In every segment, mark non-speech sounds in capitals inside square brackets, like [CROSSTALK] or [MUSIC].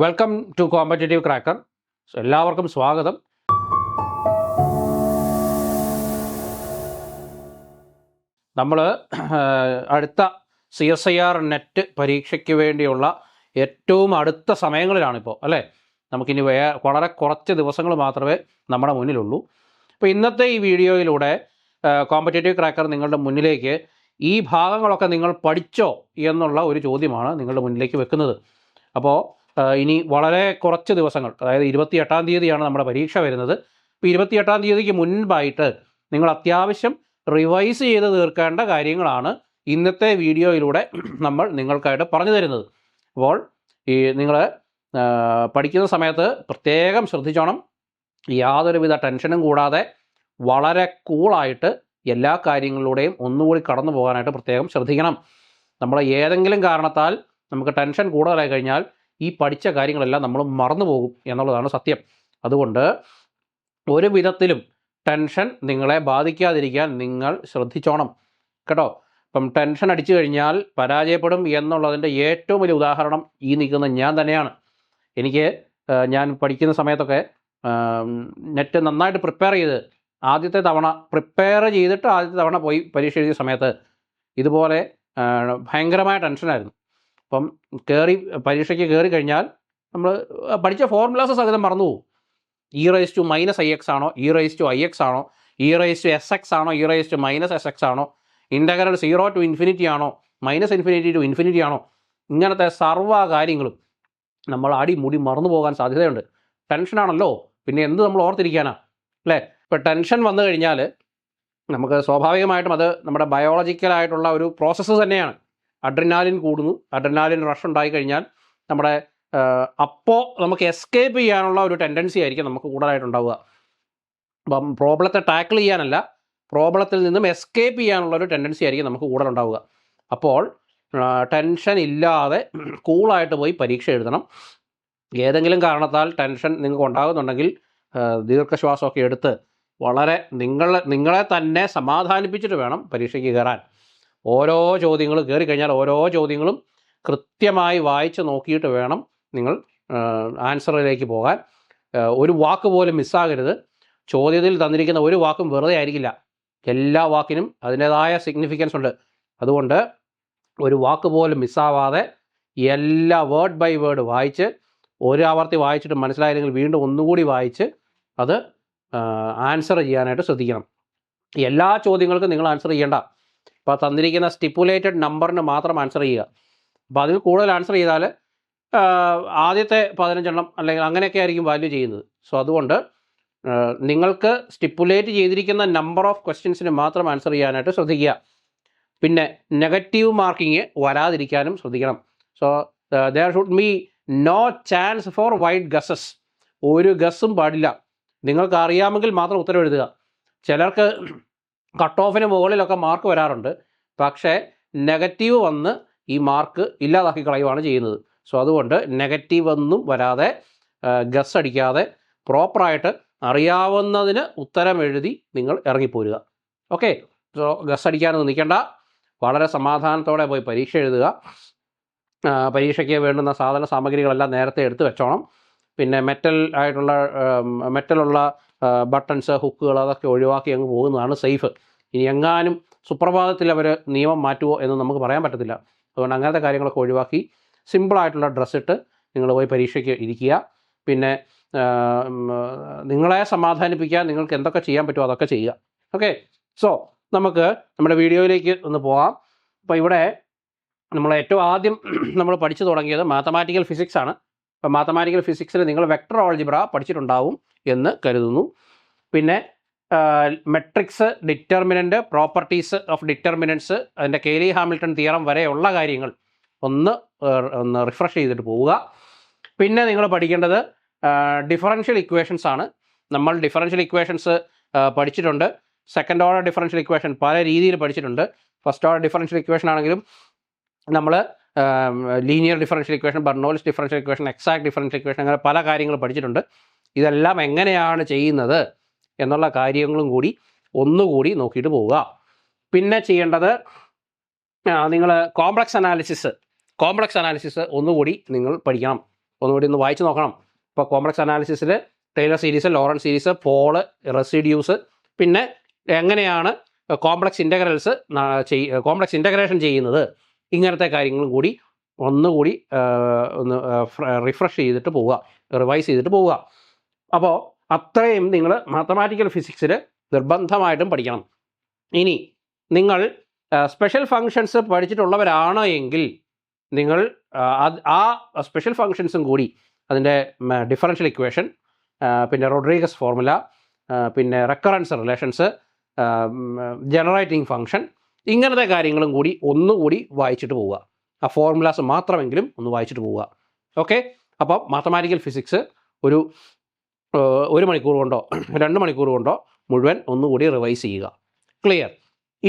Welcome to competitive cracker എല്ലാവർക്കും സ്വാഗതം. നമ്മൾ അടുത്ത C S I R NET പരീക്ഷയ്ക്ക് വേണ്ടിയുള്ള ഏറ്റവും അടുത്ത സമയങ്ങളിലാണിപ്പോൾ അല്ലേ? നമുക്കിനി വേ വളരെ കുറച്ച് ദിവസങ്ങൾ മാത്രമേ നമ്മുടെ മുന്നിലുള്ളൂ. അപ്പോൾ ഇന്നത്തെ ഈ വീഡിയോയിലൂടെ കോമ്പറ്റേറ്റീവ് ക്രാക്കർ നിങ്ങളുടെ മുന്നിലേക്ക് ഈ ഭാഗങ്ങളൊക്കെ നിങ്ങൾ പഠിച്ചോ എന്നുള്ള ഒരു ചോദ്യമാണ് നിങ്ങളുടെ മുന്നിലേക്ക് വെക്കുന്നത്. അപ്പോൾ ഇനി വളരെ കുറച്ച് ദിവസങ്ങൾ അതായത് ഇരുപത്തി എട്ടാം തീയതിയാണ് നമ്മുടെ പരീക്ഷ വരുന്നത്. അപ്പോൾ ഇരുപത്തി എട്ടാം തീയതിക്ക് മുൻപായിട്ട് നിങ്ങൾ അത്യാവശ്യം റിവൈസ് ചെയ്ത് തീർക്കേണ്ട കാര്യങ്ങളാണ് ഇന്നത്തെ വീഡിയോയിലൂടെ നമ്മൾ നിങ്ങൾക്കായിട്ട് പറഞ്ഞു തരുന്നത്. അപ്പോൾ ഈ നിങ്ങൾ പഠിക്കുന്ന സമയത്ത് പ്രത്യേകം ശ്രദ്ധിച്ചോണം. യാതൊരുവിധ ടെൻഷനും കൂടാതെ വളരെ കൂളായിട്ട് എല്ലാ കാര്യങ്ങളിലൂടെയും ഒന്നുകൂടി കടന്നു പോകാനായിട്ട് പ്രത്യേകം ശ്രദ്ധിക്കണം. നമ്മൾ ഏതെങ്കിലും കാരണത്താൽ നമുക്ക് ടെൻഷൻ കൂടുതലായി കഴിഞ്ഞാൽ ഈ പഠിച്ച കാര്യങ്ങളെല്ലാം നമ്മൾ മറന്നു പോകും എന്നുള്ളതാണ് സത്യം. അതുകൊണ്ട് ഒരു വിധത്തിലും ടെൻഷൻ നിങ്ങളെ ബാധിക്കാതിരിക്കാൻ നിങ്ങൾ ശ്രദ്ധിച്ചോണം. കേട്ടോ? ഇപ്പം ടെൻഷൻ അടിച്ചു കഴിഞ്ഞാൽ പരാജയപ്പെടും എന്നുള്ളതിന്റെ ഏറ്റവും വലിയ ഉദാഹരണം ഈ നിൽക്കുന്ന ഞാൻ തന്നെയാണ്. എനിക്ക് ഞാൻ പഠിക്കുന്ന സമയത്തൊക്കെ നെറ്റ് നന്നായിട്ട് പ്രിപ്പയർ ചെയ്ത് ആദ്യത്തെ തവണ പ്രിപ്പയർ ചെയ്തിട്ട് ആദ്യത്തെ തവണ പോയി പരീക്ഷ എഴുതിയ സമയത്ത് ഇതുപോലെ ഭയങ്കരമായ ടെൻഷനായിരുന്നു. അപ്പം കയറി പരീക്ഷയ്ക്ക് കയറി കഴിഞ്ഞാൽ നമ്മൾ പഠിച്ച ഫോർമുലാസ് സഹിതം മറന്നു പോകും e raise to minus i x ആണോ e raise to i x ആണോ e raise to s x ആണോ e raise to minus s x ആണോ ഇന്റഗ്രൽ സീറോ ടു ഇൻഫിനിറ്റി ആണോ മൈനസ് ഇൻഫിനിറ്റി ടു ഇൻഫിനിറ്റി ആണോ ഇങ്ങനത്തെ സർവ കാര്യങ്ങളും നമ്മൾ അടിമുടി മറന്നു പോകാൻ സാധ്യതയുണ്ട്. ടെൻഷനാണല്ലോ പിന്നെ എന്ത് നമ്മൾ ഓർത്തിരിക്കാനാ അല്ലേ? ഇപ്പോൾ ടെൻഷൻ വന്നു കഴിഞ്ഞാൽ നമുക്ക് സ്വാഭാവികമായിട്ടും അത് നമ്മുടെ ബയോളജിക്കലായിട്ടുള്ള ഒരു പ്രോസസ്സ് തന്നെയാണ്. അഡ്രിനാലിൻ കൂടുന്നു. അഡ്രിനാലിൻ റഷ് ഉണ്ടായി കഴിഞ്ഞാൽ നമ്മുടെ അപ്പോൾ നമുക്ക് എസ്കേപ്പ് ചെയ്യാനുള്ള ഒരു ടെൻഡൻസി ആയിരിക്കും നമുക്ക് കൂടുതലായിട്ടുണ്ടാവുക. അപ്പം പ്രോബ്ലത്തെ ടാക്കിൾ ചെയ്യാനല്ല പ്രോബ്ലത്തിൽ നിന്നും എസ്കേപ്പ് ചെയ്യാനുള്ള ഒരു ടെൻഡൻസി ആയിരിക്കും നമുക്ക് കൂടുതലുണ്ടാവുക. അപ്പോൾ ടെൻഷൻ ഇല്ലാതെ കൂളായിട്ട് പോയി പരീക്ഷ എഴുതണം. ഏതെങ്കിലും കാരണത്താൽ ടെൻഷൻ നിങ്ങൾക്ക് ഉണ്ടാകുന്നുണ്ടെങ്കിൽ ദീർഘശ്വാസമൊക്കെ എടുത്ത് വളരെ നിങ്ങളെ നിങ്ങളെ തന്നെ സമാധാനിപ്പിച്ചിട്ട് വേണം പരീക്ഷയ്ക്ക് കയറാൻ. ഓരോ ചോദ്യങ്ങൾ കയറി കഴിഞ്ഞാൽ ഓരോ ചോദ്യങ്ങളും കൃത്യമായി വായിച്ച് നോക്കിയിട്ട് വേണം നിങ്ങൾ ആൻസറിലേക്ക് പോകാൻ. ഒരു വാക്ക് പോലും മിസ്സാകരുത്. ചോദ്യത്തിൽ തന്നിരിക്കുന്ന ഒരു വാക്കും വെറുതെ ആയിരിക്കില്ല. എല്ലാ വാക്കിനും അതിന്റേതായ സിഗ്നിഫിക്കൻസ് ഉണ്ട്. അതുകൊണ്ട് ഒരു വാക്ക് പോലും മിസ്സാവാതെ എല്ലാ വേർഡ് ബൈ വേർഡ് വായിച്ച് ഒരു ആവർത്തി വായിച്ചിട്ട് മനസ്സിലായില്ലെങ്കിൽ വീണ്ടും ഒന്നുകൂടി വായിച്ച് അത് ആൻസർ ചെയ്യാനായിട്ട് ശ്രദ്ധിക്കണം. എല്ലാ ചോദ്യങ്ങൾക്കും നിങ്ങൾ ആൻസർ ചെയ്യേണ്ട. ഇപ്പോൾ തന്നിരിക്കുന്ന സ്റ്റിപ്പുലേറ്റഡ് നമ്പറിന് മാത്രം ആൻസർ ചെയ്യുക. അപ്പോൾ അതിൽ കൂടുതൽ ആൻസർ ചെയ്താൽ ആദ്യത്തെ പതിനഞ്ചെണ്ണം അല്ലെങ്കിൽ അങ്ങനെയൊക്കെ ആയിരിക്കും വാല്യൂ ചെയ്യുന്നത്. സോ അതുകൊണ്ട് നിങ്ങൾക്ക് സ്റ്റിപ്പുലേറ്റ് ചെയ്തിരിക്കുന്ന നമ്പർ ഓഫ് ക്വസ്റ്റ്യൻസിന് മാത്രം ആൻസർ ചെയ്യാനായിട്ട് ശ്രദ്ധിക്കുക. പിന്നെ നെഗറ്റീവ് മാർക്കിങ് വരാതിരിക്കാനും ശ്രദ്ധിക്കണം. So there should be no chance for wide guesses ഒരു ഗസ്സും പാടില്ല. നിങ്ങൾക്ക് അറിയാമെങ്കിൽ മാത്രം ഉത്തരവെഴുതുക ചിലർക്ക് കട്ട് ഓഫിന് മുകളിലൊക്കെ മാർക്ക് വരാറുണ്ട്. പക്ഷേ നെഗറ്റീവ് വന്ന് ഈ മാർക്ക് ഇല്ലാതാക്കി കളയുവാണ് ചെയ്യുന്നത്. സോ അതുകൊണ്ട് നെഗറ്റീവ് ഒന്നും വരാതെ ഗസ് അടിക്കാതെ പ്രോപ്പറായിട്ട് അറിയാവുന്നതിന് ഉത്തരം എഴുതി നിങ്ങൾ ഇറങ്ങിപ്പോരുക. ഓക്കെ സോ ഗസ് അടിക്കാനൊന്നും നിൽക്കേണ്ട. വളരെ സമാധാനത്തോടെ പോയി പരീക്ഷ എഴുതുക. പരീക്ഷയ്ക്ക് വേണ്ടുന്ന സാധന സാമഗ്രികളെല്ലാം നേരത്തെ എടുത്തു വെച്ചോണം. പിന്നെ മെറ്റൽ ആയിട്ടുള്ള മെറ്റലുള്ള ബട്ടൺസ് ഹുക്കുകൾ അതൊക്കെ ഒഴിവാക്കി അങ്ങ് പോകുന്നതാണ് സേഫ് ഇനി എങ്ങാനും സുപ്രഭാതത്തിൽ അവർ നിയമം മാറ്റുമോ എന്ന് നമുക്ക് പറയാൻ പറ്റത്തില്ല. അതുകൊണ്ട് അങ്ങനത്തെ കാര്യങ്ങളൊക്കെ ഒഴിവാക്കി സിമ്പിളായിട്ടുള്ള ഡ്രസ്സ് ഇട്ട് നിങ്ങൾ പോയി പരീക്ഷയ്ക്ക് ഇരിക്കുക. പിന്നെ നിങ്ങളെ സമാധാനിപ്പിക്കാൻ നിങ്ങൾക്ക് എന്തൊക്കെ ചെയ്യാൻ പറ്റുമോ അതൊക്കെ ചെയ്യുക. ഓക്കെ സോ നമുക്ക് നമ്മുടെ വീഡിയോയിലേക്ക് ഒന്ന് പോകാം അപ്പോൾ ഇവിടെ നമ്മൾ ഏറ്റവും ആദ്യം [CLEARS THROAT] നമ്മൾ പഠിച്ചു തുടങ്ങിയത് മാത്തമാറ്റിക്കൽ ഫിസിക്സ് ആണ്. അപ്പോൾ മാത്തമാറ്റിക്കൽ ഫിസിക്സിൽ നിങ്ങൾ വെക്ടർ ഓൾജിബ്ര പഠിച്ചിട്ടുണ്ടാവും. എന്ന് കരുതുന്നു. പിന്നെ matrix determinant properties of determinants അതിന്റെ കേലി ഹാമിൽട്ടൺ തിയറം വരെയുള്ള കാര്യങ്ങൾ ഒന്ന് ഒന്ന് റിഫ്രഷ് ചെയ്തിട്ട് പോവുക. പിന്നെ നിങ്ങൾ പഠിക്കേണ്ടത് ഡിഫറൻഷ്യൽ ഇക്വേഷൻസ് ആണ്. നമ്മൾ ഡിഫറൻഷ്യൽ ഇക്വേഷൻസ് പഠിച്ചിട്ടുണ്ട്. സെക്കൻഡ് ഓർഡർ ഡിഫറൻഷ്യൽ ഇക്വേഷൻ പല രീതിയിൽ പഠിച്ചിട്ടുണ്ട്. ഫസ്റ്റ് ഓർഡർ ഡിഫറൻഷ്യൽ ഇക്വേഷൻ ആണെങ്കിലും നമ്മൾ linear differential equation Bernoulli's differential equation exact differential equation അങ്ങനെ പല കാര്യങ്ങൾ പഠിച്ചിട്ടുണ്ട്. ഇതെല്ലാം എങ്ങനെയാണ് ചെയ്യുന്നത് എന്നുള്ള കാര്യങ്ങളും കൂടി ഒന്നുകൂടി നോക്കിയിട്ട് പോവുക. പിന്നെ ചെയ്യേണ്ടത് നിങ്ങൾ കോംപ്ലക്സ് അനാലിസിസ് കോംപ്ലക്സ് അനാലിസിസ് ഒന്നുകൂടി നിങ്ങൾ പഠിക്കണം. ഒന്നുകൂടി ഒന്ന് വായിച്ചു നോക്കണം. ഇപ്പോൾ complex അനാലിസിസിൽ Taylor series Laurent series pole residues പിന്നെ എങ്ങനെയാണ് കോംപ്ലക്സ് ഇന്റഗ്രൽസ് കോംപ്ലക്സ് ഇന്റഗ്രേഷൻ ചെയ്യുന്നത്. ഇങ്ങനത്തെ കാര്യങ്ങളും കൂടി ഒന്നുകൂടി ഒന്ന് റിഫ്രഷ് ചെയ്തിട്ട് പോവുക. റിവൈസ് ചെയ്തിട്ട് പോവുക. അപ്പോൾ അത്രയും നിങ്ങൾ മാത്തമാറ്റിക്കൽ ഫിസിക്സിൽ നിർബന്ധമായിട്ടും പഠിക്കണം. ഇനി നിങ്ങൾ സ്പെഷ്യൽ ഫങ്ഷൻസ് പഠിച്ചിട്ടുള്ളവരാണ് എങ്കിൽ നിങ്ങൾ ആ, സ്പെഷ്യൽ ഫങ്ഷൻസും കൂടി അതിന്റെ ഡിഫറൻഷ്യൽ ഇക്വേഷൻ പിന്നെ റോഡ്രീഗസ് ഫോർമുല പിന്നെ റെക്കറൻസ് റിലേഷൻസ് ജനറേറ്റിംഗ് ഫങ്ഷൻ ഇങ്ങനത്തെ കാര്യങ്ങളും കൂടി ഒന്നുകൂടി വായിച്ചിട്ട് പോവുക. ആ ഫോർമുലാസ് മാത്രമെങ്കിലും ഒന്ന് വായിച്ചിട്ട് പോവുക. ഓക്കെ അപ്പോൾ മാത്തമാറ്റിക്കൽ ഫിസിക്സ് ഒരു ഒരു മണിക്കൂർ കൊണ്ടോ രണ്ട് മണിക്കൂർ കൊണ്ടോ മുഴുവൻ ഒന്നുകൂടി റിവൈസ് ചെയ്യുക. ക്ലിയർ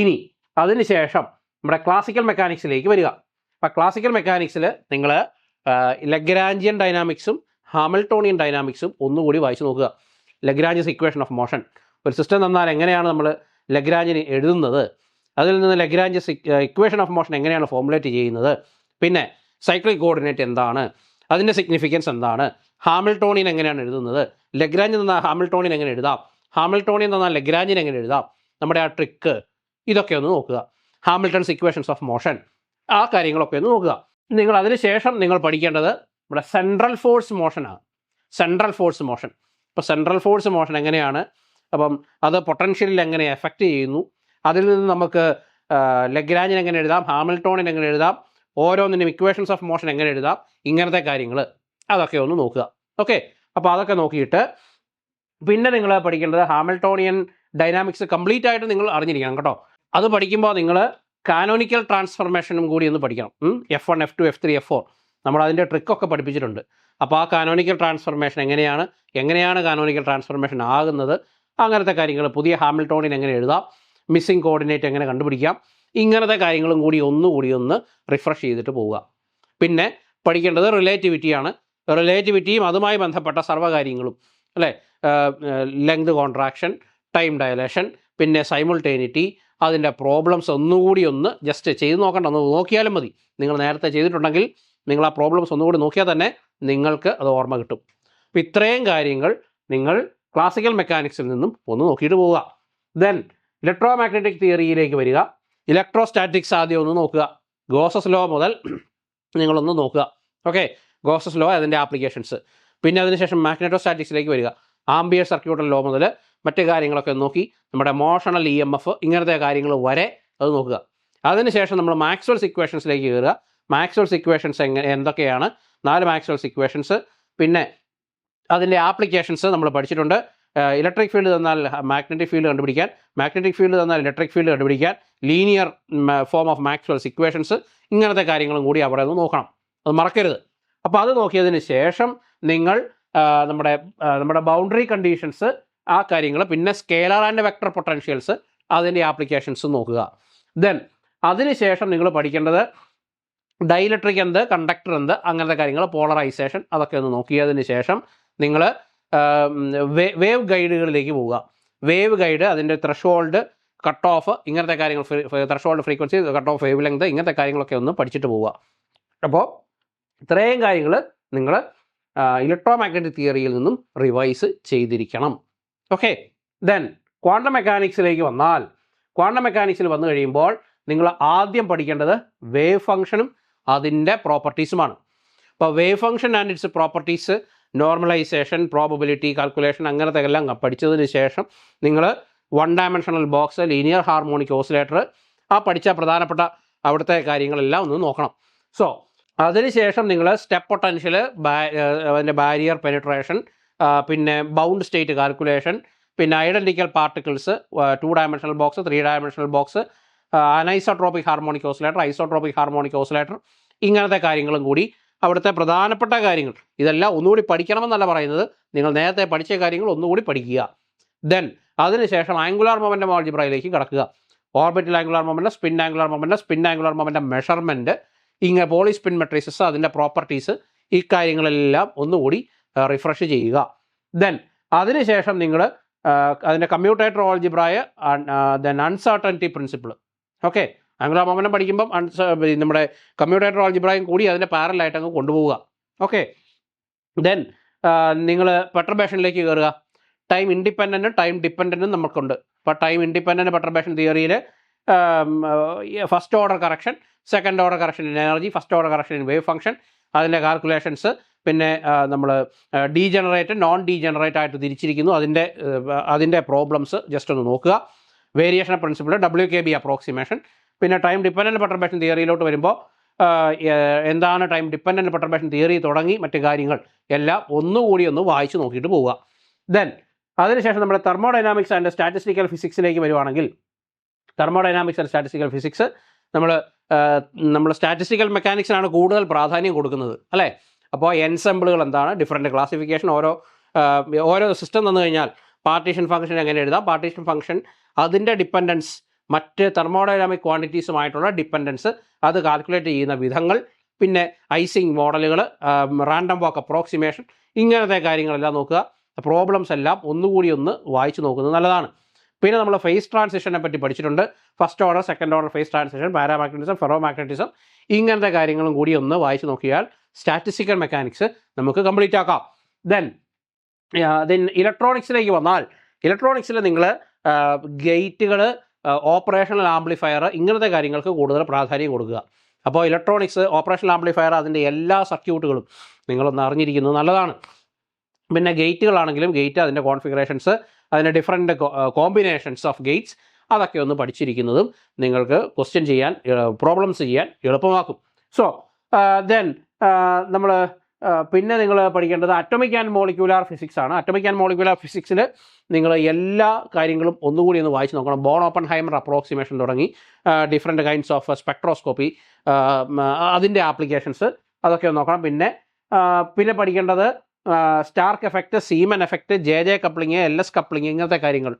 ഇനി അതിനുശേഷം നമ്മുടെ ക്ലാസിക്കൽ മെക്കാനിക്സിലേക്ക് വരിക. അപ്പോൾ ക്ലാസിക്കൽ മെക്കാനിക്സിൽ നിങ്ങൾ ലഗ്രാഞ്ചിയൻ ഡൈനാമിക്സും ഹാമിൽട്ടോണിയൻ ഡൈനാമിക്സും ഒന്നുകൂടി വായിച്ചു നോക്കുക. ലഗ്രാഞ്ചസ് ഇക്വേഷൻ ഓഫ് മോഷൻ ഒരു സിസ്റ്റം തന്നാൽ എങ്ങനെയാണ് നമ്മൾ ലഗ്രാഞ്ചിന് എഴുതുന്നത്? അതിൽ നിന്ന് ലഗ്രാഞ്ചസ് ഇക്വേഷൻ ഓഫ് മോഷൻ എങ്ങനെയാണ് ഫോർമുലേറ്റ് ചെയ്യുന്നത്? പിന്നെ സൈക്ലിക് കോർഡിനേറ്റ് എന്താണ്? അതിന്റെ സിഗ്നിഫിക്കൻസ് എന്താണ്? ഹാമിൽട്ടോണിയൻ എങ്ങനെയാണ് എഴുതുന്നത്? ലഗ്രാഞ്ച് തന്നാൽ ഹാമിൽട്ടോണിയൻ എങ്ങനെ എഴുതാം? ഹാമിൽട്ടോണിയൻ തന്നാൽ ലഗ്രാഞ്ചിൻ എങ്ങനെ എഴുതാം? നമ്മുടെ ആ ട്രിക്ക് ഇതൊക്കെ ഒന്ന് നോക്കുക. Hamilton's equations of motion. ആ കാര്യങ്ങളൊക്കെ ഒന്ന് നോക്കുക. നിങ്ങൾ അതിനുശേഷം നിങ്ങൾ പഠിക്കേണ്ടത് നമ്മുടെ സെൻട്രൽ ഫോഴ്സ് മോഷനാണ് സെൻട്രൽ ഫോഴ്സ് മോഷൻ. ഇപ്പോൾ സെൻട്രൽ ഫോഴ്സ് മോഷൻ എങ്ങനെയാണ്? അപ്പം അത് പൊട്ടൻഷ്യലിൽ എങ്ങനെ എഫക്റ്റ് ചെയ്യുന്നു? അതിൽ നിന്ന് നമുക്ക് ലഗ്രാഞ്ചിന് എങ്ങനെ എഴുതാം? ഹാമിൽട്ടോണിന് എങ്ങനെ എഴുതാം? ഓരോന്നിനും ഇക്വേഷൻസ് ഓഫ് മോഷൻ എങ്ങനെ എഴുതാം? ഇങ്ങനത്തെ കാര്യങ്ങൾ അതൊക്കെ ഒന്ന് നോക്കുക. ഓക്കെ അപ്പോൾ അതൊക്കെ നോക്കിയിട്ട് പിന്നെ നിങ്ങൾ പഠിക്കേണ്ടത് ഹാമിൽട്ടോണിയൻ ഡൈനാമിക്സ് കംപ്ലീറ്റ് ആയിട്ട് നിങ്ങൾ അറിഞ്ഞിരിക്കണം കേട്ടോ. അത് പഠിക്കുമ്പോൾ നിങ്ങൾ കാനോണിക്കൽ ട്രാൻസ്ഫർമേഷനും കൂടി ഒന്ന് പഠിക്കണം. F one F two F three F four നമ്മൾ അതിന്റെ ട്രിക്കൊക്കെ പഠിപ്പിച്ചിട്ടുണ്ട്. അപ്പോൾ ആ കാനോണിക്കൽ ട്രാൻസ്ഫർമേഷൻ എങ്ങനെയാണ് എങ്ങനെയാണ് കാനോണിക്കൽ ട്രാൻസ്ഫർമേഷൻ ആകുന്നത് അങ്ങനത്തെ കാര്യങ്ങൾ പുതിയ ഹാമിൽട്ടോണിൻ എങ്ങനെ എഴുതാം മിസ്സിംഗ് കോർഡിനേറ്റ് എങ്ങനെ കണ്ടുപിടിക്കാം ഇങ്ങനത്തെ കാര്യങ്ങളും കൂടി ഒന്നുകൂടി ഒന്ന് റിഫ്രഷ് ചെയ്തിട്ട് പോവുക. പിന്നെ പഠിക്കേണ്ടത് റിലേറ്റിവിറ്റിയാണ്. റിലേറ്റിവിറ്റിയും അതുമായി ബന്ധപ്പെട്ട സർവകാര്യങ്ങളും അല്ലേ? ലെങ്ത് കോൺട്രാക്ഷൻ ടൈം ഡയലേഷൻ പിന്നെ സൈമുൾട്ടേനിറ്റി അതിന്റെ പ്രോബ്ലംസ് ഒന്നുകൂടി ഒന്ന് ജസ്റ്റ് ചെയ്ത് നോക്കണ്ട. ഒന്ന് നോക്കിയാലും മതി. നിങ്ങൾ നേരത്തെ ചെയ്തിട്ടുണ്ടെങ്കിൽ നിങ്ങൾ ആ പ്രോബ്ലംസ് ഒന്നുകൂടി നോക്കിയാൽ തന്നെ നിങ്ങൾക്ക് അത് ഓർമ്മ കിട്ടും. അപ്പം ഇത്രയും കാര്യങ്ങൾ നിങ്ങൾ ക്ലാസിക്കൽ മെക്കാനിക്സിൽ നിന്നും ഒന്ന് നോക്കിയിട്ട് പോവുക. ദെൻ ഇലക്ട്രോ മാഗ്നറ്റിക് തിയറിയിലേക്ക് വരിക. ഇലക്ട്രോസ്റ്റാറ്റിക്സ് ആദ്യം ഒന്ന് നോക്കുക. ഗോസസ് ലോ മുതൽ നിങ്ങളൊന്ന് നോക്കുക. ഓക്കെ ഗോസസ് ലോ അതിന്റെ ആപ്ലിക്കേഷൻസ്. പിന്നെ അതിനുശേഷം മാഗ്നറ്റോസ്റ്റാറ്റിക്സിലേക്ക് വരിക. ആംബിയർ സർക്യൂട്ടൽ ലോ മുതൽ മറ്റു കാര്യങ്ങളൊക്കെ നോക്കി നമ്മുടെ മോഷണൽ ഇ എം എഫ് ഇങ്ങനത്തെ കാര്യങ്ങൾ വരെ അത് നോക്കുക. അതിനുശേഷം നമ്മൾ മാക്സ്വൽസ് ഇക്വേഷൻസിലേക്ക് കയറുക മാക്സ്വൽസ് ഇക്വേഷൻസ് എങ്ങനെ എന്തൊക്കെയാണ്? നാല് മാക്സ്വൽസ് ഇക്വേഷൻസ്. പിന്നെ അതിന്റെ ആപ്ലിക്കേഷൻസ് നമ്മൾ പഠിച്ചിട്ടുണ്ട്. ഇലക്ട്രിക് ഫീൽഡ് തന്നാൽ മാഗ്നറ്റിക് ഫീൽഡ് കണ്ടുപിടിക്കാൻ മാഗ്നറ്റിക് ഫീൽഡ് തന്നാൽ ഇലക്ട്രിക് ഫീൽഡ് കണ്ടുപിടിക്കാൻ linear form of Maxwell's equations ഇങ്ങനത്തെ കാര്യങ്ങളും കൂടി അവിടെ നിന്ന് നോക്കണം. അത് മറക്കരുത്. അപ്പോൾ അത് നോക്കിയതിന് ശേഷം നിങ്ങൾ നമ്മുടെ നമ്മുടെ ബൗണ്ടറി കണ്ടീഷൻസ് ആ കാര്യങ്ങൾ പിന്നെ സ്കേലർ ആൻഡ് വെക്ടർ പൊട്ടൻഷ്യൽസ് അതിന്റെ ആപ്ലിക്കേഷൻസ് നോക്കുക. ദെൻ അതിനുശേഷം നിങ്ങൾ പഠിക്കേണ്ടത് ഡൈലക്ട്രിക് എന്ത് കണ്ടക്ടർ എന്ത് അങ്ങനത്തെ കാര്യങ്ങൾ പോളറൈസേഷൻ അതൊക്കെ ഒന്ന് നോക്കിയതിന് ശേഷം നിങ്ങൾ വേവ് ഗൈഡുകളിലേക്ക് പോവുക. വേവ് ഗൈഡ് അതിന്റെ ത്രഷോൾഡ് കട്ട് ഓഫ് ഇങ്ങനത്തെ കാര്യങ്ങൾ threshold frequency cut off wavelength ഇങ്ങനത്തെ കാര്യങ്ങളൊക്കെ ഒന്ന് പഠിച്ചിട്ട് പോവുക. അപ്പോൾ ഇത്രയും കാര്യങ്ങൾ നിങ്ങൾ ഇലക്ട്രോ മാഗ്നറ്റിക് തിയറിയിൽ നിന്നും റിവൈസ് ചെയ്തിരിക്കണം. ഓക്കെ ദെൻ ക്വാണ്ടം മെക്കാനിക്സിലേക്ക് വന്നാൽ ക്വാണ്ടം മെക്കാനിക്സിൽ വന്നു കഴിയുമ്പോൾ നിങ്ങൾ ആദ്യം പഠിക്കേണ്ടത് വേവ് ഫംഗ്ഷനും അതിന്റെ പ്രോപ്പർട്ടീസുമാണ്. അപ്പോൾ wave function and its properties normalisation probability calculation അങ്ങനത്തെ എല്ലാം പഠിച്ചതിന് ശേഷം നിങ്ങൾ one dimensional box linear harmonic oscillator ആ പഠിച്ച പ്രധാനപ്പെട്ട അവിടുത്തെ കാര്യങ്ങളെല്ലാം ഒന്ന് നോക്കണം. സോ അതിനുശേഷം നിങ്ങൾ സ്റ്റെപ്പ് പൊട്ടൻഷ്യൽ അതിന്റെ ബാരിയർ പെനിട്രേഷൻ പിന്നെ ബൗണ്ട് സ്റ്റേറ്റ് കാൽക്കുലേഷൻ പിന്നെ identical particles two dimensional box three dimensional box anisotropic harmonic oscillator isotropic harmonic oscillator ഇങ്ങനത്തെ കാര്യങ്ങളും കൂടി അവിടുത്തെ പ്രധാനപ്പെട്ട കാര്യങ്ങൾ. ഇതെല്ലാം ഒന്നുകൂടി പഠിക്കണമെന്നല്ല പറയുന്നത്. നിങ്ങൾ നേരത്തെ പഠിച്ച കാര്യങ്ങൾ ഒന്നുകൂടി പഠിക്കുക. ദെൻ അതിനുശേഷം ആംഗുലാർ മൊമെന്റ് ആൾജിബ്രയിലേക്ക് കടക്കുക. Orbital angular moment spin angular moment spin angular moment measurement ഇങ്ങനെ പോളിസ്പിൻ മെട്രീസസ് അതിന്റെ പ്രോപ്പർട്ടീസ് ഈ കാര്യങ്ങളെല്ലാം ഒന്നുകൂടി റിഫ്രഷ് ചെയ്യുക. ദെൻ അതിനുശേഷം നിങ്ങൾ അതിന്റെ commutator ഓൾജിബ്രായ then uncertainty principle okay angular moment പഠിക്കുമ്പം അൺസ നമ്മുടെ കമ്പ്യൂട്ടേറ്റർ ഓൾജിബ്രായും കൂടി അതിന്റെ പാരലായിട്ട് അങ്ങ് കൊണ്ടുപോവുക. ഓക്കെ ദെൻ നിങ്ങൾ പെട്രബേഷനിലേക്ക് കയറുക. ടൈം ഇൻഡിപെൻഡന്റും ടൈം ഡിപ്പെൻഡന്റും നമുക്കുണ്ട് അപ്പോൾ ടൈം ഇൻഡിപെൻഡന്റ് പെട്രബേഷൻ തിയറിയിൽ first order correction second order correction in energy first order correction in wave function അതിന്റെ കാൽക്കുലേഷൻസ് പിന്നെ നമ്മൾ ഡീജനറേറ്റ് നോൺ ഡീജനറേറ്റ് ആയിട്ട് തിരിച്ചിരിക്കുന്നു. അതിന്റെ അതിന്റെ പ്രോബ്ലംസ് ജസ്റ്റ് ഒന്ന് നോക്കുക. Variation principle W K B approximation പിന്നെ ടൈം ഡിപ്പെൻഡന്റ് പെർട്ടർബേഷൻ തിയറിയിലോട്ട് വരുമ്പോൾ എന്താണ് ടൈം ഡിപ്പെൻഡന്റ് പെർട്ടർബേഷൻ തിയറി തുടങ്ങി മറ്റു കാര്യങ്ങൾ എല്ലാം ഒന്നുകൂടി ഒന്ന് വായിച്ച് നോക്കിയിട്ട് പോവുക. ദെൻ അതിനുശേഷം നമ്മുടെ തെർമോഡൈനാമിക്സ് ആൻഡ് സ്റ്റാറ്റിസ്റ്റിക്കൽ ഫിസിക്സിലേക്ക് വരുവാണെങ്കിൽ തെർമോഡൈനാമിക്സ് ആൻഡ് സ്റ്റാറ്റിസ്റ്റിക്കൽ ഫിസിക്സ് നമ്മൾ നമ്മൾ സ്റ്റാറ്റിസ്റ്റിക്കൽ മെക്കാനിക്സിനാണ് കൂടുതൽ പ്രാധാന്യം കൊടുക്കുന്നത് അല്ലേ? അപ്പോൾ എൻസെമ്പിളുകൾ എന്താണ്? ഡിഫറെന്റ് ക്ലാസിഫിക്കേഷൻ ഓരോ ഓരോ സിസ്റ്റം തന്നു കഴിഞ്ഞാൽ പാർട്ടീഷൻ ഫംഗ്ഷൻ എങ്ങനെ എഴുതാം? പാർട്ടീഷൻ ഫംഗ്ഷൻ അതിന്റെ ഡിപ്പെൻഡൻസ് മറ്റ് തെർമോഡൈനാമിക് ക്വാണ്ടിറ്റീസുമായിട്ടുള്ള ഡിപ്പെൻഡൻസ് അത് കാൽക്കുലേറ്റ് ചെയ്യുന്ന വിധങ്ങൾ പിന്നെ ഐസിങ് മോഡലുകൾ റാൻഡം വാക്ക് അപ്രോക്സിമേഷൻ ഇങ്ങനത്തെ കാര്യങ്ങളെല്ലാം നോക്കുക. പ്രോബ്ലംസ് എല്ലാം ഒന്നുകൂടി ഒന്ന് വായിച്ചു നോക്കുന്നത് നല്ലതാണ്. പിന്നെ നമ്മൾ ഫേസ് ട്രാൻസിഷനെ പറ്റി പഠിച്ചിട്ടുണ്ട്. First order second order phase transition paramagnetism ferromagnetism ഇങ്ങനത്തെ കാര്യങ്ങളും കൂടി ഒന്ന് വായിച്ചു നോക്കിയാൽ സ്റ്റാറ്റിസ്റ്റിക്കൽ മെക്കാനിക്സ് നമുക്ക് കംപ്ലീറ്റ് ആക്കാം. ദെൻ ദെൻ ഇലക്ട്രോണിക്സിലേക്ക് വന്നാൽ ഇലക്ട്രോണിക്സിൽ നിങ്ങൾ ഗേറ്റുകൾ ഓപ്പറേഷണൽ ആംപ്ലിഫയർ ഇങ്ങനത്തെ കാര്യങ്ങൾക്ക് കൂടുതൽ പ്രാധാന്യം കൊടുക്കുക. അപ്പോൾ ഇലക്ട്രോണിക്സ് ഓപ്പറേഷണൽ ആംപ്ലിഫയർ അതിന്റെ എല്ലാ സർക്യൂട്ടുകളും നിങ്ങളൊന്ന് അറിഞ്ഞിരിക്കുന്നത് നല്ലതാണ്. പിന്നെ ഗേറ്റുകളാണെങ്കിലും ഗേറ്റ് അതിന്റെ കോൺഫിഗറേഷൻസ് അതിന്റെ ഡിഫറെന്റ് കോമ്പിനേഷൻസ് ഓഫ് ഗേറ്റ്സ് അതൊക്കെ ഒന്ന് പഠിച്ചിരിക്കുന്നതും നിങ്ങൾക്ക് ക്വസ്റ്റ്യൻ ചെയ്യാൻ പ്രോബ്ലംസ് ചെയ്യാൻ എളുപ്പമാക്കും. സോ ദെൻ നമ്മൾ പിന്നെ നിങ്ങൾ പഠിക്കേണ്ടത് അറ്റോമിക് ആൻഡ് മോളിക്യൂലാർ ഫിസിക്സ് ആണ്. അറ്റോമിക് ആൻഡ് മോളിക്യൂലാർ ഫിസിക്സിൽ നിങ്ങൾ എല്ലാ കാര്യങ്ങളും ഒന്നുകൂടി ഒന്ന് വായിച്ച് നോക്കണം. ബോൺ ഓപ്പൺ ഹൈമർ അപ്രോക്സിമേഷൻ തുടങ്ങി ഡിഫറെന്റ് കൈൻഡ്സ് ഓഫ് സ്പെക്ട്രോസ്കോപ്പി അതിന്റെ ആപ്ലിക്കേഷൻസ് അതൊക്കെ നോക്കണം. പിന്നെ പിന്നെ പഠിക്കേണ്ടത് Stark effect Zeeman effect J J coupling L S coupling ഇങ്ങനത്തെ കാര്യങ്ങൾ.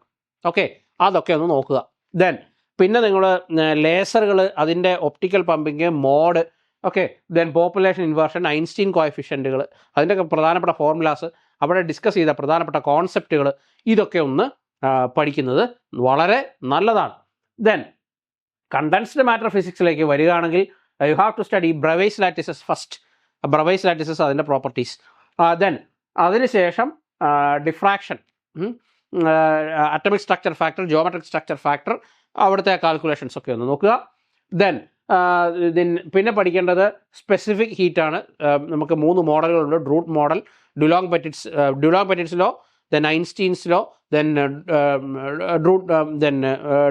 ഓക്കെ അതൊക്കെ ഒന്ന് നോക്കുക. ദെൻ പിന്നെ നിങ്ങൾ ലേസറുകൾ അതിന്റെ optical pumping mode okay then population inversion Einstein കോയഫിഷ്യന്റുകൾ അതിന്റെ പ്രധാനപ്പെട്ട ഫോർമുലാസ് അവിടെ ഡിസ്കസ് ചെയ്ത പ്രധാനപ്പെട്ട കോൺസെപ്റ്റുകൾ ഇതൊക്കെ ഒന്ന് പഠിക്കുന്നത് വളരെ നല്ലതാണ്. ദെൻ കണ്ടൻസ്ഡ് മാറ്റർ ഫിസിക്സിലേക്ക് വരികയാണെങ്കിൽ you have to study Bravais lattices first Bravais lattices അതിന്റെ പ്രോപ്പർട്ടീസ് ദെൻ അതിനുശേഷം diffraction atomic structure factor geometric structure factor അവിടുത്തെ കാൽക്കുലേഷൻസ് ഒക്കെ ഒന്ന് നോക്കുക. ദെൻ പിന്നെ പഠിക്കേണ്ടത് സ്പെസിഫിക് ഹീറ്റാണ് നമുക്ക് മൂന്ന് മോഡലുകളുണ്ട് Drude model Dulong Petit's Dulong പെറ്റിറ്റ്സിലോ then ഐൻസ്റ്റീൻസിലോ then Drude then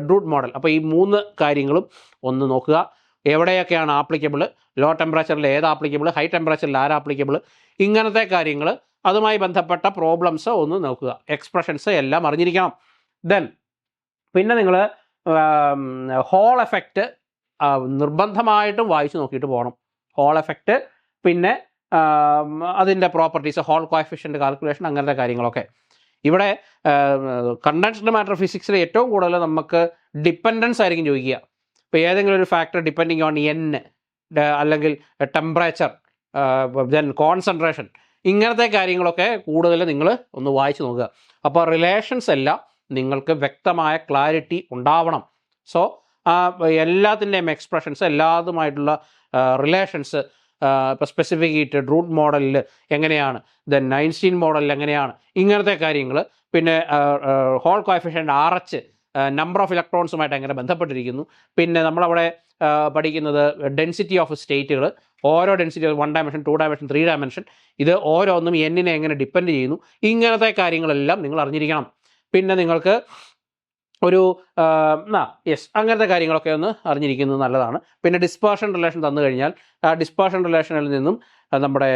Drude model അപ്പോൾ ഈ മൂന്ന് കാര്യങ്ങളും ഒന്ന് നോക്കുക. എവിടെയൊക്കെയാണ് ആപ്ലിക്കബിൾ ലോ ടെമ്പറേച്ചറിൽ ഏത് ആപ്ലിക്കബിൾ ഹൈ ടെമ്പറേച്ചറിൽ ആര് ആപ്ലിക്കബിൾ ഇങ്ങനത്തെ കാര്യങ്ങൾ അതുമായി ബന്ധപ്പെട്ട പ്രോബ്ലംസ് ഒന്ന് നോക്കുക. എക്സ്പ്രഷൻസ് എല്ലാം അറിഞ്ഞിരിക്കണം. ദെൻ പിന്നെ നിങ്ങൾ ഹോൾ എഫക്റ്റ് നിർബന്ധമായിട്ടും വായിച്ചു നോക്കിയിട്ട് പോകണം. ഹോൾ എഫക്റ്റ് പിന്നെ അതിന്റെ പ്രോപ്പർട്ടീസ് ഹോൾ കോഫിഷ്യന്റ് കാൽക്കുലേഷൻ അങ്ങനത്തെ കാര്യങ്ങളൊക്കെ. ഇവിടെ കണ്ടൻസ്ഡ് മാറ്റർ ഫിസിക്സിൽ ഏറ്റവും കൂടുതൽ നമുക്ക് ഡിപ്പെൻഡൻസ് ആയിരിക്കും ചോദിക്കുക. ഇപ്പോൾ ഏതെങ്കിലും ഒരു ഫാക്ടർ ഡിപ്പെൻഡിങ് ഓൺ എൻ അല്ലെങ്കിൽ ടെമ്പറേച്ചർ ദെൻ കോൺസെൻട്രേഷൻ ഇങ്ങനത്തെ കാര്യങ്ങളൊക്കെ കൂടുതൽ നിങ്ങൾ ഒന്ന് വായിച്ചു നോക്കുക. അപ്പോൾ റിലേഷൻസ് എല്ലാം നിങ്ങൾക്ക് വ്യക്തമായ ക്ലാരിറ്റി ഉണ്ടാവണം. സോ എല്ലാത്തിന്റെയും എക്സ്പ്രഷൻസ് എല്ലാതുമായിട്ടുള്ള റിലേഷൻസ് ഇപ്പോൾ സ്പെസിഫിക് റൂട്ട് മോഡലിൽ എങ്ങനെയാണ്? ദെൻ നൈൻസ്റ്റീൻ മോഡലിൽ എങ്ങനെയാണ്? ഇങ്ങനത്തെ കാര്യങ്ങൾ. പിന്നെ Hall coefficient R H number of ഇലക്ട്രോൺസുമായിട്ട് എങ്ങനെ ബന്ധപ്പെട്ടിരിക്കുന്നു? പിന്നെ നമ്മളവിടെ പഠിക്കുന്നത് ഡെൻസിറ്റി ഓഫ് സ്റ്റേറ്റുകൾ ഓരോ density one dimension two dimension three dimension ഇത് ഓരോന്നും എന്നിനെ എങ്ങനെ ഡിപ്പെൻഡ് ചെയ്യുന്നു? ഇങ്ങനത്തെ കാര്യങ്ങളെല്ലാം നിങ്ങൾ അറിഞ്ഞിരിക്കണം. പിന്നെ നിങ്ങൾക്ക് ഒരു യെസ് അങ്ങനത്തെ കാര്യങ്ങളൊക്കെ ഒന്ന് അറിഞ്ഞിരിക്കുന്നത് നല്ലതാണ്. പിന്നെ ഡിസ്പേർഷൻ റിലേഷൻ തന്നു കഴിഞ്ഞാൽ ആ ഡിസ്പേർഷൻ റിലേഷനിൽ നിന്നും ആ, നമ്മുടെ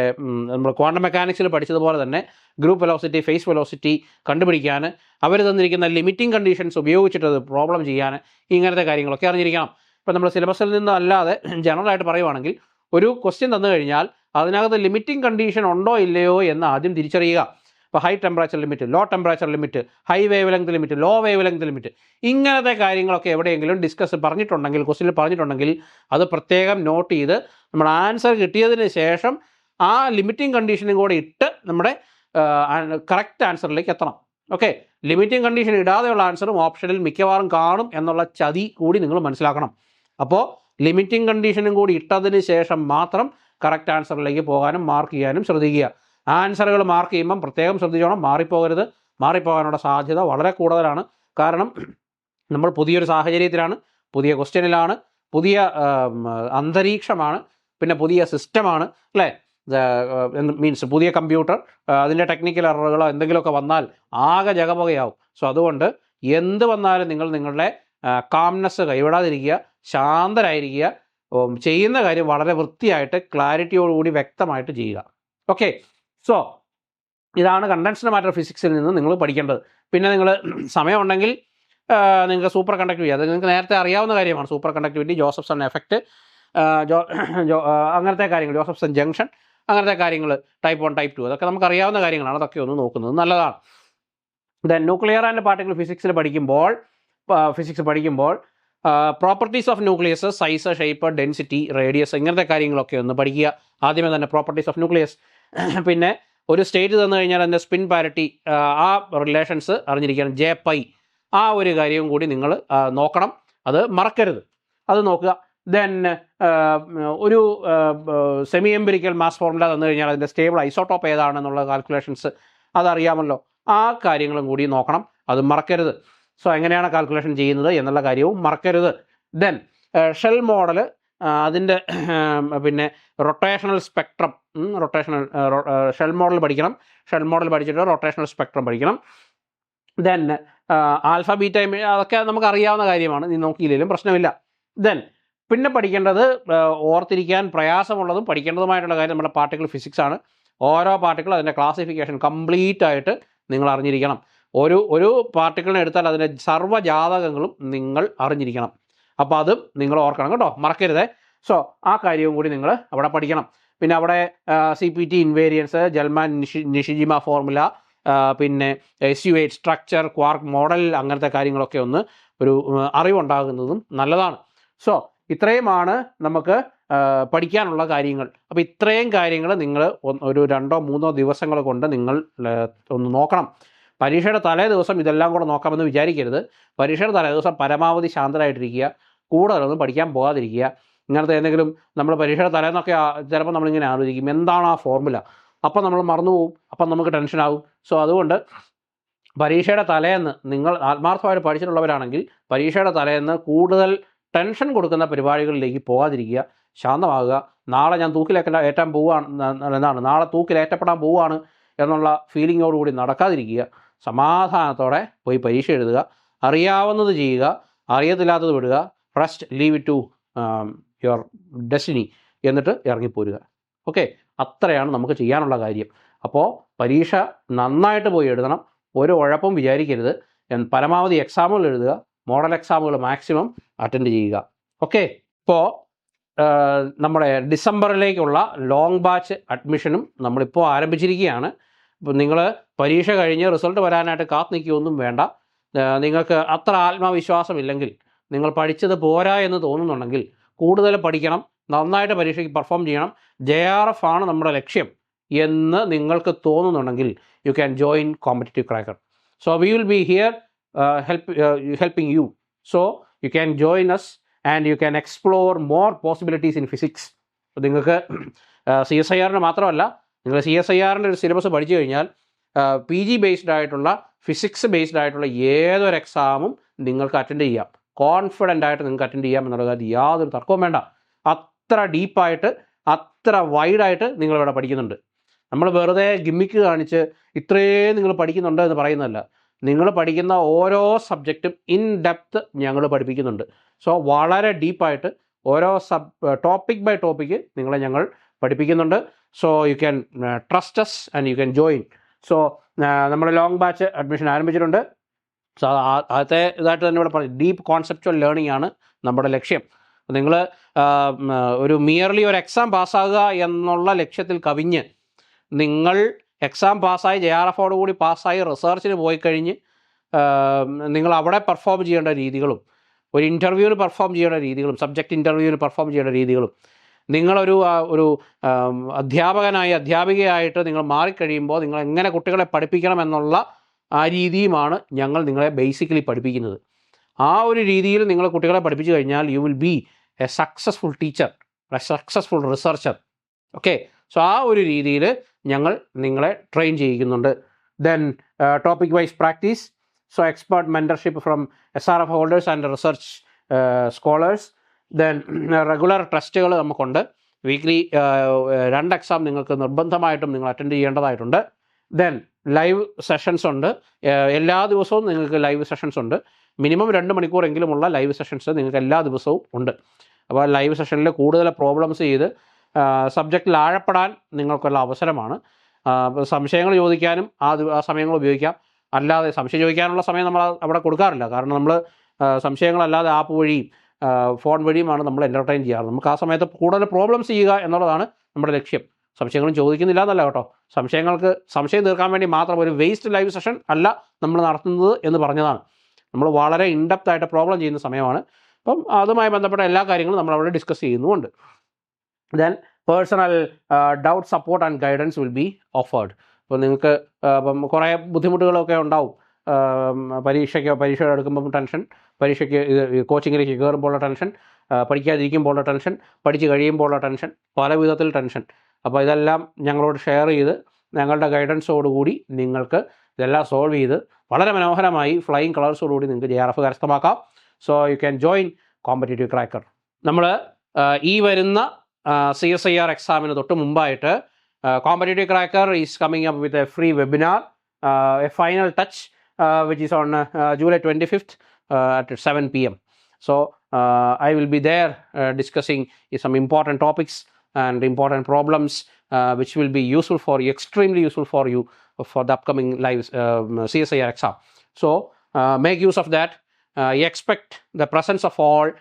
നമ്മൾ ക്വാണ്ടം മെക്കാനിക്സിൽ പഠിച്ചതുപോലെ തന്നെ ഗ്രൂപ്പ് വെലോസിറ്റി ഫേസ് വെലോസിറ്റി കണ്ടുപിടിക്കാൻ അവർ തന്നിരിക്കുന്ന ലിമിറ്റിംഗ് കണ്ടീഷൻസ് ഉപയോഗിച്ചിട്ട് അത് പ്രോബ്ലം ചെയ്യാൻ ഇങ്ങനത്തെ കാര്യങ്ങളൊക്കെ അറിഞ്ഞിരിക്കണം. ഇപ്പം നമ്മൾ സിലബസിൽ നിന്നല്ലാതെ ജനറലായിട്ട് പറയുവാണെങ്കിൽ ഒരു ക്വസ്റ്റ്യൻ തന്നു കഴിഞ്ഞാൽ അതിനകത്ത് ലിമിറ്റിംഗ് കണ്ടീഷൻ ഉണ്ടോ ഇല്ലയോ എന്ന് ആദ്യം തിരിച്ചറിയുക. ഇപ്പോൾ high temperature limit low temperature limit high wavelength limit low wavelength limit ഇങ്ങനത്തെ കാര്യങ്ങളൊക്കെ എവിടെയെങ്കിലും ഡിസ്കസ് പറഞ്ഞിട്ടുണ്ടെങ്കിൽ ക്വസ്റ്റ്യനിൽ പറഞ്ഞിട്ടുണ്ടെങ്കിൽ അത് പ്രത്യേകം നോട്ട് ചെയ്ത് നമ്മൾ ആൻസർ കിട്ടിയതിന് ശേഷം ആ ലിമിറ്റിംഗ് കണ്ടീഷനും കൂടെ ഇട്ട് നമ്മുടെ കറക്റ്റ് ആൻസറിലേക്ക് എത്തണം. ഓക്കെ ലിമിറ്റിംഗ് കണ്ടീഷൻ ഇടാതെയുള്ള ആൻസറും ഓപ്ഷനിൽ മിക്കവാറും കാണും എന്നുള്ള ചതി കൂടി നിങ്ങൾ മനസ്സിലാക്കണം. അപ്പോൾ ലിമിറ്റിംഗ് കണ്ടീഷനും കൂടി ഇട്ടതിന് ശേഷം മാത്രം കറക്റ്റ് ആൻസറിലേക്ക് പോകാനും മാർക്ക് ചെയ്യാനും ശ്രദ്ധിക്കുക. ആൻസറുകൾ മാർക്ക് ചെയ്യുമ്പം പ്രത്യേകം ശ്രദ്ധിച്ചോണം. മാറിപ്പോകരുത്. മാറിപ്പോകാനുള്ള സാധ്യത വളരെ കൂടുതലാണ്. കാരണം നമ്മൾ പുതിയൊരു സാഹചര്യത്തിലാണ് പുതിയ ക്വസ്റ്റ്യനിലാണ് പുതിയ അന്തരീക്ഷമാണ് പിന്നെ പുതിയ സിസ്റ്റമാണ് അല്ലേ? മീൻസ് പുതിയ കമ്പ്യൂട്ടർ അതിന്റെ ടെക്നിക്കൽ എററുകളോ എന്തെങ്കിലുമൊക്കെ വന്നാൽ ആകെ ജഗപകയാവും സോ അതുകൊണ്ട് എന്ത് വന്നാലും നിങ്ങൾ നിങ്ങളുടെ കാംനെസ് കൈവിടാതിരിക്കുക ശാന്തരായിരിക്കുക ചെയ്യുന്ന കാര്യം വളരെ വൃത്തിയായിട്ട് ക്ലാരിറ്റിയോടുകൂടി വ്യക്തമായിട്ട് ചെയ്യുക. ഓക്കെ സോ ഇതാണ് കണ്ടൻസ്ഡ് മാറ്റർ ഫിസിക്സിൽ നിന്ന് നിങ്ങൾ പഠിക്കേണ്ടത്. പിന്നെ നിങ്ങൾ സമയമുണ്ടെങ്കിൽ നിങ്ങൾക്ക് സൂപ്പർ കണ്ടക്ടിവിറ്റി അത് നിങ്ങൾക്ക് നേരത്തെ അറിയാവുന്ന കാര്യമാണ്. സൂപ്പർ കണ്ടക്ടിവിറ്റി ജോസഫ്സൺ എഫക്റ്റ് ജോ അങ്ങനത്തെ കാര്യങ്ങൾ ജോസഫ്സൺ ജംഗ്ഷൻ അങ്ങനത്തെ കാര്യങ്ങൾ ടൈപ്പ് വൺ ടൈപ്പ് ടു അതൊക്കെ നമുക്ക് അറിയാവുന്ന കാര്യങ്ങളാണ്. അതൊക്കെ ഒന്ന് നോക്കുന്നത് നല്ലതാണ്. ദെൻ ന്യൂക്ലിയർ ആൻഡ് പാർട്ടിക്കൽ ഫിസിക്സിൽ പഠിക്കുമ്പോൾ ഫിസിക്സ് പഠിക്കുമ്പോൾ properties of nucleus size shape density radius ഇങ്ങനത്തെ കാര്യങ്ങളൊക്കെ ഒന്ന് പഠിക്കുക. ആദ്യമേ തന്നെ പ്രോപ്പർട്ടീസ് ഓഫ് ന്യൂക്ലിയസ് പിന്നെ ഒരു സ്റ്റേറ്റ് തന്നു കഴിഞ്ഞാൽ അതിന്റെ സ്പിൻ പാരിറ്റി ആ റിലേഷൻസ് അറിഞ്ഞിരിക്കണം. ജെ പൈ ആ ഒരു കാര്യവും കൂടി നിങ്ങൾ നോക്കണം. അത് മറക്കരുത്. അത് നോക്കുക. ദെൻ ഒരു സെമി എംപിരിക്കൽ മാസ് ഫോർമുല തന്നു കഴിഞ്ഞാൽ അതിന്റെ സ്റ്റേബിൾ ഐസോട്ടോപ്പ് ഏതാണെന്നുള്ള കാൽക്കുലേഷൻസ് അതറിയാമല്ലോ. ആ കാര്യങ്ങളും കൂടി നോക്കണം. അത് മറക്കരുത്. സോ എങ്ങനെയാണ് കാൽക്കുലേഷൻ ചെയ്യുന്നത് എന്നുള്ള കാര്യവും മറക്കരുത്. ദെൻ ഷെൽ മോഡൽ അതിന്റെ പിന്നെ rotational spectrum rotational shell model പഠിക്കണം. ഷെൽ മോഡൽ പഠിച്ചിട്ട് റൊട്ടേഷണൽ സ്പെക്ട്രം പഠിക്കണം. ദെൻ ആൽഫ ബീറ്റ അതൊക്കെ നമുക്ക് അറിയാവുന്ന കാര്യമാണ്. നീ നോക്കിയില്ലെങ്കിലും പ്രശ്നമില്ല. ദെൻ പിന്നെ പഠിക്കേണ്ടത് ഓർത്തിരിക്കാൻ പ്രയാസമുള്ളതും പഠിക്കേണ്ടതുമായിട്ടുള്ള കാര്യം നമ്മുടെ പാർട്ടിക്കിൾ ഫിസിക്സ് ആണ്. ഓരോ പാർട്ടിക്കിൾ അതിന്റെ ക്ലാസിഫിക്കേഷൻ കംപ്ലീറ്റ് ആയിട്ട് നിങ്ങൾ അറിഞ്ഞിരിക്കണം. ഒരു ഒരു പാർട്ടിക്കിളിനെ എടുത്താൽ അതിന്റെ സർവജാതകങ്ങളും നിങ്ങൾ അറിഞ്ഞിരിക്കണം. അപ്പോൾ അതും നിങ്ങൾ ഓർക്കണം കേട്ടോ. മറക്കരുതേ. സോ ആ കാര്യവും കൂടി നിങ്ങൾ അവിടെ പഠിക്കണം. പിന്നെ അവിടെ C P T invariance Gellmann Nishi Nishijima formula പിന്നെ S U eight structure quark model അങ്ങനത്തെ കാര്യങ്ങളൊക്കെ ഒന്ന് ഒരു അറിവുണ്ടാകുന്നതും നല്ലതാണ്. സോ ഇത്രയുമാണ് നമുക്ക് പഠിക്കാനുള്ള കാര്യങ്ങൾ. അപ്പോൾ ഇത്രയും കാര്യങ്ങൾ നിങ്ങൾ ഒരു രണ്ടോ മൂന്നോ ദിവസങ്ങൾ കൊണ്ട് നിങ്ങൾ ഒന്ന് നോക്കണം. പരീക്ഷയുടെ തലേ ദിവസം ഇതെല്ലാം കൂടെ നോക്കാമെന്ന് വിചാരിക്കരുത്. പരീക്ഷയുടെ തലേ ദിവസം പരമാവധി ശാന്തരായിട്ടിരിക്കുക. കൂടുതലൊന്നും പഠിക്കാൻ പോകാതിരിക്കുക. ഇങ്ങനത്തെ എന്തെങ്കിലും നമ്മൾ പരീക്ഷയുടെ തലേന്നൊക്കെ ചിലപ്പോൾ നമ്മളിങ്ങനെ ആലോചിക്കും എന്താണ് ആ ഫോർമുല? അപ്പം നമ്മൾ മറന്നു പോകും അപ്പം നമുക്ക് ടെൻഷനാകും സോ അതുകൊണ്ട് പരീക്ഷയുടെ തലേന്ന് നിങ്ങൾ ആത്മാർത്ഥമായിട്ട് പഠിച്ചിട്ടുള്ളവരാണെങ്കിൽ പരീക്ഷയുടെ തലേന്ന് കൂടുതൽ ടെൻഷൻ കൊടുക്കുന്ന പരിപാടികളിലേക്ക് പോകാതിരിക്കുക. ശാന്തമാകുക. നാളെ ഞാൻ തൂക്കിലേക്കേണ്ട ഏറ്റാൻ പോവുകയാണ് എന്താണ്? നാളെ തൂക്കിലേറ്റപ്പെടാൻ പോവുകയാണ് എന്നുള്ള ഫീലിങ്ങോടുകൂടി നടക്കാതിരിക്കുക. സമാധാനത്തോടെ പോയി പരീക്ഷ എഴുതുക അറിയാവുന്നത് ചെയ്യുക അറിയത്തില്ലാത്തത് വിടുക rest leave it to your destiny എന്നിട്ട് ഇറങ്ങിപ്പോരുക. ഓക്കെ അത്രയാണ് നമുക്ക് ചെയ്യാനുള്ള കാര്യം. അപ്പോൾ പരീക്ഷ നന്നായിട്ട് പോയി എഴുതണം. ഒരു ഉഴപ്പും വിചാരിക്കരുത്. പരമാവധി എക്സാമുകൾ എഴുതുക. മോഡൽ എക്സാമുകൾ മാക്സിമം അറ്റൻഡ് ചെയ്യുക. ഓക്കെ ഇപ്പോൾ നമ്മുടെ ഡിസംബറിലേക്കുള്ള ലോങ് ബാച്ച് അഡ്മിഷനും നമ്മളിപ്പോൾ ആരംഭിച്ചിരിക്കുകയാണ്. നിങ്ങൾ പരീക്ഷ കഴിഞ്ഞ് റിസൾട്ട് വരാനായിട്ട് കാത്തു നിൽക്കുകയൊന്നും വേണ്ട നിങ്ങൾക്ക് അത്ര ആത്മവിശ്വാസമില്ലെങ്കിൽ നിങ്ങൾ പഠിച്ചത് പോരാ എന്ന് തോന്നുന്നുണ്ടെങ്കിൽ കൂടുതൽ പഠിക്കണം നന്നായിട്ട് പരീക്ഷയ്ക്ക് പെർഫോം ചെയ്യണം. ജെ ആർ എഫ് ആണ് നമ്മുടെ ലക്ഷ്യം എന്ന് നിങ്ങൾക്ക് തോന്നുന്നുണ്ടെങ്കിൽ you can join competitive cracker so we will be here help helping you so you can join us and you can explore more possibilities in physics നിങ്ങൾക്ക് സി എസ് ഐ ആറിന് മാത്രമല്ല നിങ്ങൾ സി എസ് ഐ ആറിന്റെ ഒരു syllabus പഠിച്ചു കഴിഞ്ഞാൽ P G based ആയിട്ടുള്ള physics based ആയിട്ടുള്ള ഏതൊരു എക്സാമും നിങ്ങൾക്ക് അറ്റൻഡ് ചെയ്യാം. കോൺഫിഡന്റ് ആയിട്ട് നിങ്ങൾക്ക് അറ്റൻഡ് ചെയ്യാം എന്നുള്ള കാര്യം യാതൊരു തർക്കവും വേണ്ട. അത്ര ഡീപ്പായിട്ട് അത്ര വൈഡായിട്ട് നിങ്ങളിവിടെ പഠിക്കുന്നുണ്ട്. നമ്മൾ വെറുതെ ഗിമ്മിക്ക് കാണിച്ച് ഇത്രയും നിങ്ങൾ പഠിക്കുന്നുണ്ട് എന്ന് പറയുന്നതല്ല. നിങ്ങൾ പഠിക്കുന്ന ഓരോ സബ്ജക്റ്റും ഇൻ ഡെപ്ത് ഞങ്ങൾ പഠിപ്പിക്കുന്നുണ്ട്. സോ വളരെ ഡീപ്പായിട്ട് ഓരോ സബ് ടോപ്പിക് ബൈ ടോപ്പിക്ക് നിങ്ങളെ ഞങ്ങൾ പഠിപ്പിക്കുന്നുണ്ട്. So you can trust us and you can join so നമ്മുടെ ലോങ് ബാച്ച് അഡ്മിഷൻ ആരംഭിച്ചിട്ടുണ്ട്. സോ ആദ്യത്തെ ഇതായിട്ട് തന്നെ ഇവിടെ പറയും ഡീപ്പ് കോൺസെപ്റ്റുവൽ ലേണിംഗ് ആണ് നമ്മുടെ ലക്ഷ്യം. നിങ്ങൾ ഒരു മിയർലി ഒരു എക്സാം പാസ്സാകുക എന്നുള്ള ലക്ഷ്യത്തിൽ കവിഞ്ഞ് നിങ്ങൾ എക്സാം പാസ്സായി ജെ ആർ എഫോട് കൂടി പാസ്സായി റിസർച്ചിന് പോയി കഴിഞ്ഞ് നിങ്ങൾ അവിടെ പെർഫോം ചെയ്യേണ്ട രീതികളും ഒരു ഇന്റർവ്യൂവിന് പെർഫോം ചെയ്യേണ്ട രീതികളും സബ്ജക്റ്റ് ഇന്റർവ്യൂവിന് പെർഫോം ചെയ്യേണ്ട രീതികളും നിങ്ങളൊരു ഒരു അധ്യാപകനായി അധ്യാപികയായിട്ട് നിങ്ങൾ മാറിക്കഴിയുമ്പോൾ നിങ്ങൾ എങ്ങനെ കുട്ടികളെ പഠിപ്പിക്കണം എന്നുള്ള ആ രീതിയുമാണ് ഞങ്ങൾ നിങ്ങളെ ബേസിക്കലി പഠിപ്പിക്കുന്നത്. ആ ഒരു രീതിയിൽ നിങ്ങൾ കുട്ടികളെ പഠിപ്പിച്ചു കഴിഞ്ഞാൽ you will be a successful teacher successful researcher okay so ആ ഒരു രീതിയിൽ ഞങ്ങൾ നിങ്ങളെ train ചെയ്യിക്കുന്നുണ്ട്. Then topic wise practice so expert mentorship from S R F holders and research scholars then regular ടെസ്റ്റുകൾ നമുക്കുണ്ട്. വീക്ക്ലി രണ്ട് എക്സാം നിങ്ങൾക്ക് നിർബന്ധമായിട്ടും നിങ്ങൾ അറ്റൻഡ് ചെയ്യേണ്ടതായിട്ടുണ്ട്. ദെൻ ലൈവ് സെഷൻസ് ഉണ്ട്. എല്ലാ ദിവസവും നിങ്ങൾക്ക് ലൈവ് സെഷൻസ് ഉണ്ട്. മിനിമം രണ്ട് മണിക്കൂറെങ്കിലുമുള്ള ലൈവ് സെഷൻസ് നിങ്ങൾക്ക് എല്ലാ ദിവസവും ഉണ്ട്. അപ്പോൾ ലൈവ് സെഷനിൽ കൂടുതൽ പ്രോബ്ലംസ് ചെയ്ത് സബ്ജക്റ്റിൽ ആഴപ്പെടാൻ നിങ്ങൾക്കുള്ള അവസരമാണ്. സംശയങ്ങൾ ചോദിക്കാനും ആ ആ സമയങ്ങൾ ഉപയോഗിക്കാം. അല്ലാതെ സംശയം ചോദിക്കാനുള്ള സമയം നമ്മൾ അവിടെ കൊടുക്കാറില്ല. കാരണം നമ്മൾ സംശയങ്ങളല്ലാതെ ആപ്പ് വഴിയും ഫോൺ വഴിയുമാണ് നമ്മൾ എന്റർടൈൻ ചെയ്യാറ്. നമുക്ക് ആ സമയത്ത് കൂടുതൽ പ്രോബ്ലംസ് ചെയ്യുക എന്നുള്ളതാണ് നമ്മുടെ ലക്ഷ്യം. സംശയങ്ങളും ചോദിക്കുന്നില്ല എന്നല്ല കേട്ടോ. സംശയങ്ങൾക്ക് സംശയം തീർക്കാൻ വേണ്ടി മാത്രം ഒരു വേസ്റ്റ് ലൈവ് സെഷൻ അല്ല നമ്മൾ നടത്തുന്നത് എന്ന് പറഞ്ഞതാണ്. നമ്മൾ വളരെ ഇൻഡെപ്ത് ആയിട്ട് പ്രോബ്ലം ചെയ്യുന്ന സമയമാണ്. അപ്പം അതുമായി ബന്ധപ്പെട്ട എല്ലാ കാര്യങ്ങളും നമ്മൾ അവിടെ ഡിസ്കസ് ചെയ്യുന്നുമുണ്ട്. Then personal doubt support and guidance will be offered അപ്പോൾ നിങ്ങൾക്ക് അപ്പം കുറേ ബുദ്ധിമുട്ടുകളൊക്കെ ഉണ്ടാവും. പരീക്ഷയ്ക്ക് പരീക്ഷ എടുക്കുമ്പം ടെൻഷൻ പരീക്ഷയ്ക്ക് ഇത് കോച്ചിങ്ങിലേക്ക് കയറുമ്പോഴുള്ള ടെൻഷൻ പഠിക്കാതിരിക്കുമ്പോഴുള്ള ടെൻഷൻ പഠിച്ച് കഴിയുമ്പോഴുള്ള ടെൻഷൻ പല വിധത്തിൽ ടെൻഷൻ. അപ്പോൾ ഇതെല്ലാം ഞങ്ങളോട് ഷെയർ ചെയ്ത് ഞങ്ങളുടെ ഗൈഡൻസോടുകൂടി നിങ്ങൾക്ക് ഇതെല്ലാം സോൾവ് ചെയ്ത് വളരെ മനോഹരമായി ഫ്ലൈയിങ് കളേഴ്സോടുകൂടി നിങ്ങൾക്ക് J R F കരസ്ഥമാക്കാം. So you can join competitive cracker. നമ്മൾ ഈ വരുന്ന സി എസ് ഐ ആർ എക്സാമിന് തൊട്ട് മുമ്പായിട്ട് competitive cracker is coming up with a free webinar a final touch which is on July twenty fifth. Uh, at 7 p.m. So uh, I will be there uh, discussing some important topics and important problems which will be useful for you, extremely useful for you for the upcoming live um, CSIR exam. So make use of that. I expect the presence of all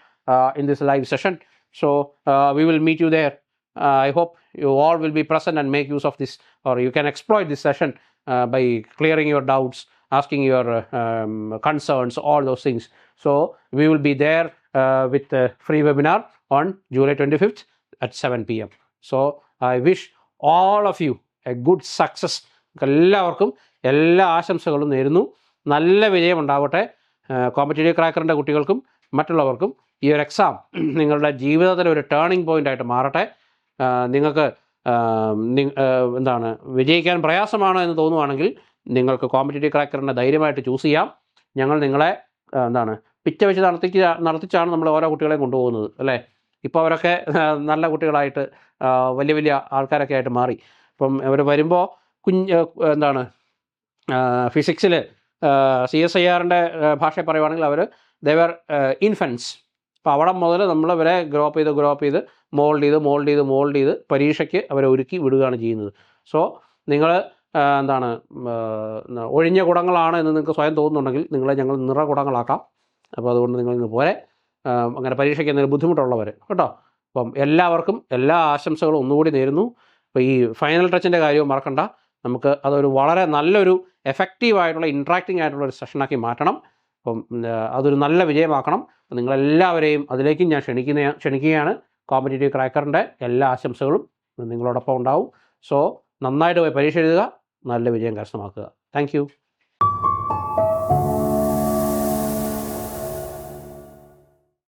in this live session. So we will meet you there. I hope you all will be present and make use of this or you can exploit this session uh, by clearing your doubts asking your um, concerns, all those things. So we will be there uh, with a free webinar on July 25th at 7 p.m. So I wish all of you a good success. എല്ലാവർക്കും എല്ലാ ആശംസകളും നേരുന്നു നല്ല വിജയം ഉണ്ടാവട്ടെ competitive ക്രാക്കറിന്റെ കുട്ടികൾക്കും മറ്റുള്ളവർക്കും ഈ ഒരു എക്സാം നിങ്ങളുടെ ജീവിതത്തിലെ ഒരു ടേണിംഗ് പോയിന്റ് ആയിട്ട് മാറട്ടെ നിങ്ങൾക്ക് എന്താണ് വിജയിക്കാൻ പ്രയാസമാണോ എന്ന് തോന്നുവാണെങ്കിൽ നിങ്ങൾക്ക് കോമ്പറ്റേറ്റീവ് ക്രാക്കറിനെ ധൈര്യമായിട്ട് ചൂസ് ചെയ്യാം. ഞങ്ങൾ നിങ്ങളെ എന്താണ് പിച്ച വെച്ച് നടത്തിക്കുക നടത്തിച്ചാണ് നമ്മൾ ഓരോ കുട്ടികളെയും കൊണ്ടുപോകുന്നത് അല്ലേ? ഇപ്പോൾ അവരൊക്കെ നല്ല കുട്ടികളായിട്ട് വലിയ വലിയ ആൾക്കാരൊക്കെ ആയിട്ട് മാറി. ഇപ്പം അവർ വരുമ്പോൾ കുഞ്ഞ് എന്താണ് ഫിസിക്സിൽ സി എസ് ഐ ആറിന്റെ ഭാഷയിൽ പറയുവാണെങ്കിൽ അവർ ദേവർ ഇൻഫൻസ് അപ്പോൾ അവിടെ മുതൽ നമ്മൾ ഇവരെ ഗ്രോപ്പ് ചെയ്ത് ഗ്രോപ്പ് ചെയ്ത് മോൾഡ് ചെയ്ത് മോൾഡ് ചെയ്ത് മോൾഡ് ചെയ്ത് പരീക്ഷയ്ക്ക് അവരെ ഒരുക്കി വിടുകയാണ് ചെയ്യുന്നത്. സോ നിങ്ങൾ എന്താണ് ഒഴിഞ്ഞ കുടങ്ങളാണ് എന്ന് നിങ്ങൾക്ക് സ്വയം തോന്നുന്നുണ്ടെങ്കിൽ നിങ്ങളെ ഞങ്ങൾ നിറ കുടങ്ങളാക്കാം. അപ്പോൾ അതുകൊണ്ട് നിങ്ങൾ ഇന്ന് പോരെ. അങ്ങനെ പരീക്ഷയ്ക്ക് എന്തെങ്കിലും ബുദ്ധിമുട്ടുള്ളവർ കേട്ടോ? അപ്പം എല്ലാവർക്കും എല്ലാ ആശംസകളും ഒന്നുകൂടി നേരുന്നു. അപ്പോൾ ഈ ഫൈനൽ ടച്ചിന്റെ കാര്യവും മറക്കണ്ട. നമുക്ക് അതൊരു വളരെ നല്ലൊരു എഫക്റ്റീവ് ആയിട്ടുള്ള ഇൻട്രാക്റ്റിംഗ് ആയിട്ടുള്ള ഒരു സെഷനാക്കി മാറ്റണം. അപ്പം അതൊരു നല്ല വിജയമാക്കണം. നിങ്ങളെല്ലാവരെയും അതിലേക്കും ഞാൻ ക്ഷണിക്കുന്ന ക്ഷണിക്കുകയാണ്. കോമ്പറ്റേറ്റീവ് ക്രാക്കറിന്റെ എല്ലാ ആശംസകളും നിങ്ങളോടൊപ്പം ഉണ്ടാവും. സോ നന്നായിട്ട് പോയി പരീക്ഷ എഴുതുക. നല്ല വിജയം കരസ്ഥമാക്കുക. താങ്ക്